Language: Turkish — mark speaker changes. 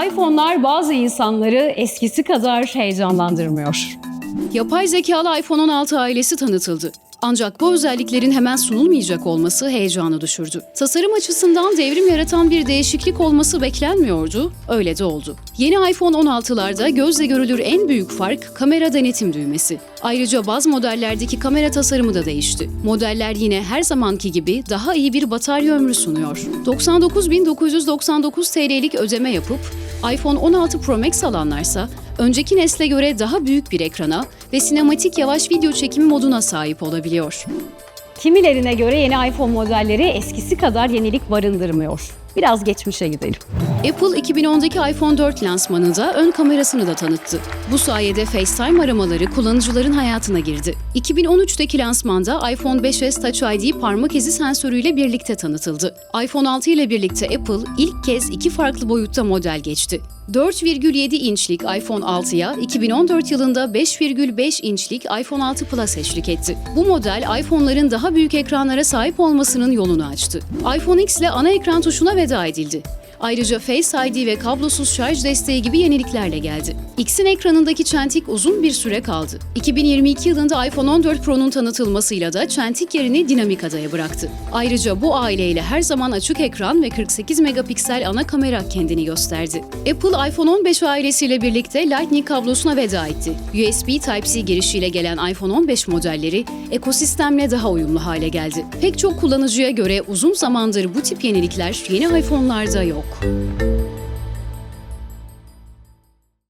Speaker 1: iPhone'lar bazı insanları eskisi kadar heyecanlandırmıyor.
Speaker 2: Yapay zekalı iPhone 16 ailesi tanıtıldı. Ancak bu özelliklerin hemen sunulmayacak olması heyecanı düşürdü. Tasarım açısından devrim yaratan bir değişiklik olması beklenmiyordu, öyle de oldu. Yeni iPhone 16'larda gözle görülür en büyük fark kamera denetim düğmesi. Ayrıca bazı modellerdeki kamera tasarımı da değişti. Modeller yine her zamanki gibi daha iyi bir batarya ömrü sunuyor. 99.999 TL'lik ödeme yapıp iPhone 16 Pro Max alanlarsa önceki nesle göre daha büyük bir ekrana ve sinematik yavaş video çekimi moduna sahip olabiliyor.
Speaker 1: Kimilerine göre yeni iPhone modelleri eskisi kadar yenilik barındırmıyor. Biraz geçmişe gidelim.
Speaker 2: Apple 2010'daki iPhone 4 lansmanında ön kamerasını da tanıttı. Bu sayede FaceTime aramaları kullanıcıların hayatına girdi. 2013'teki lansmanda iPhone 5s Touch ID parmak izi sensörüyle birlikte tanıtıldı. iPhone 6 ile birlikte Apple ilk kez iki farklı boyutta model geçti. 4,7 inçlik iPhone 6'ya 2014 yılında 5,5 inçlik iPhone 6 Plus eşlik etti. Bu model iPhone'ların daha büyük ekranlara sahip olmasının yolunu açtı. iPhone X ile ana ekran tuşuna veda edildi. Ayrıca Face ID ve kablosuz şarj desteği gibi yeniliklerle geldi. X'in ekranındaki çentik uzun bir süre kaldı. 2022 yılında iPhone 14 Pro'nun tanıtılmasıyla da çentik yerini dinamik adaya bıraktı. Ayrıca bu aileyle her zaman açık ekran ve 48 megapiksel ana kamera kendini gösterdi. Apple iPhone 15 ailesiyle birlikte Lightning kablosuna veda etti. USB Type-C girişiyle gelen iPhone 15 modelleri ekosistemle daha uyumlu hale geldi. Pek çok kullanıcıya göre uzun zamandır bu tip yenilikler yeni iPhone'larda yok. Público.